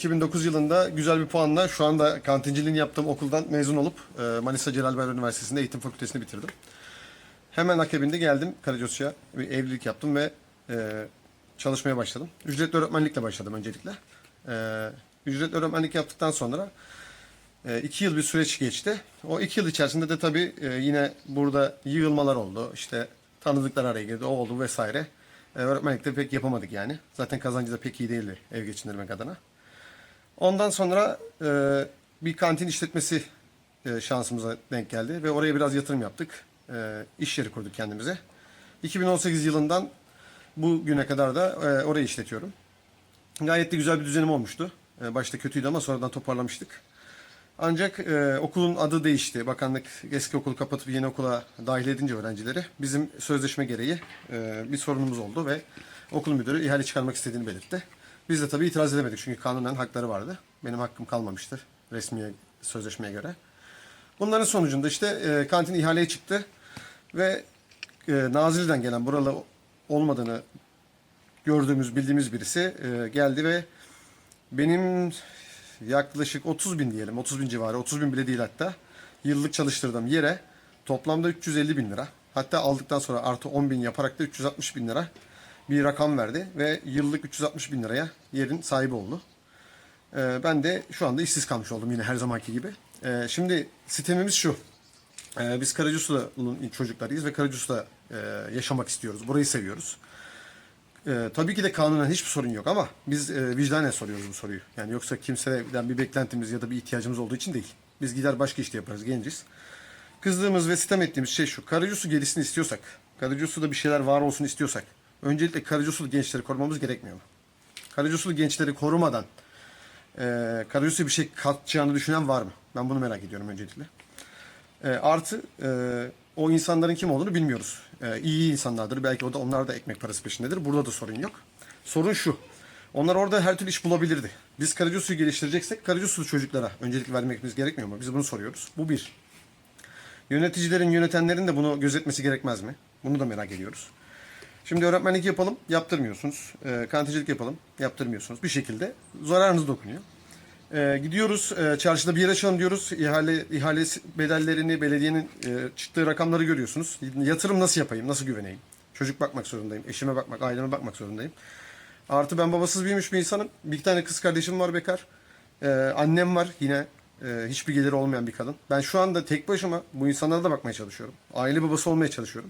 2009 yılında güzel bir puanla şu anda kantinciliğini yaptığım okuldan mezun olup e, Manisa Celal Bayar Üniversitesi'nde eğitim fakültesini bitirdim. Hemen akabinde geldim Karacasus'a bir evlilik yaptım ve e, çalışmaya başladım. Ücretli öğretmenlikle başladım öncelikle. E, ücretli öğretmenlik yaptıktan sonra e, iki yıl bir süreç geçti. O iki yıl içerisinde de tabii yine burada yığılmalar oldu. İşte tanıdıklar araya girdi, o oldu vesaire. Öğretmenlikte pek yapamadık yani. Zaten kazancı da pek iyi değildi ev geçindirmek adına. Ondan sonra e, bir kantin işletmesi e, şansımıza denk geldi ve oraya biraz yatırım yaptık. E, iş yeri kurduk kendimize. 2018 yılından bu güne kadar da e, orayı işletiyorum. Gayet de güzel bir düzenim olmuştu. E, başta kötüydü ama sonradan toparlamıştık. Ancak e, okulun adı değişti. Bakanlık eski okulu kapatıp yeni okula dahil edince öğrencileri bizim sözleşme gereği e, bir sorunumuz oldu ve okul müdürü ihale çıkarmak istediğini belirtti. Biz de tabii itiraz edemedik çünkü kanunen hakları vardı. Benim hakkım kalmamıştır resmi sözleşmeye göre. Bunların sonucunda işte e, kantin ihaleye çıktı ve e, Nazilli'den gelen buralı olmadığını gördüğümüz, bildiğimiz birisi e, geldi ve benim yaklaşık 30 bin diyelim, 30 bin civarı, 30 bin bile değil hatta, yıllık çalıştırdığım yere toplamda 350 bin lira, hatta aldıktan sonra artı 10 bin yaparak da 360 bin lira bir rakam verdi ve yıllık 360 bin liraya yerin sahibi oldu. Ee, ben de şu anda işsiz kalmış oldum yine her zamanki gibi. Ee, şimdi sistemimiz şu. Ee, biz Karacasus'un çocuklarıyız ve Karacasus'ta e, yaşamak istiyoruz. Burayı seviyoruz. Ee, tabii ki de kanunen hiçbir sorun yok ama biz e, vicdanen soruyoruz bu soruyu. Yani yoksa kimseden bir beklentimiz ya da bir ihtiyacımız olduğu için değil. Biz gider başka işte yaparız, genciz. Kızdığımız ve sitem ettiğimiz şey şu. Karacasu gelişsin istiyorsak, Karacasu'da bir şeyler var olsun istiyorsak, öncelikle Karacasu'lu gençleri korumamız gerekmiyor mu? Karacasu'lu gençleri korumadan e, Karacasu'ya bir şey katacağını düşünen var mı? Ben bunu merak ediyorum öncelikle. E, artı e, o insanların kim olduğunu bilmiyoruz. E, iyi insanlardır. Belki o da onlar da ekmek parası peşindedir. Burada da sorun yok. Sorun şu. Onlar orada her türlü iş bulabilirdi. Biz Karacasu'yu geliştireceksek Karacasu'lu çocuklara öncelik vermemiz gerekmiyor mu? Biz bunu soruyoruz. Bu bir. Yöneticilerin, yönetenlerin de bunu gözetmesi gerekmez mi? Bunu da merak ediyoruz. Şimdi öğretmenlik yapalım, yaptırmıyorsunuz. E, kantincilik yapalım, yaptırmıyorsunuz. Bir şekilde zararınız dokunuyor. E, gidiyoruz, e, çarşıda bir yer açalım diyoruz. İhale, ihale bedellerini, belediyenin e, çıktığı rakamları görüyorsunuz. Yatırım nasıl yapayım, nasıl güveneyim? Çocuk bakmak zorundayım, eşime bakmak, aileme bakmak zorundayım. Artı ben babasız büyümüş bir insanım. Bir tane kız kardeşim var bekar. E, annem var yine e, hiçbir geliri olmayan bir kadın. Ben şu anda tek başıma bu insanlara da bakmaya çalışıyorum. Aile babası olmaya çalışıyorum.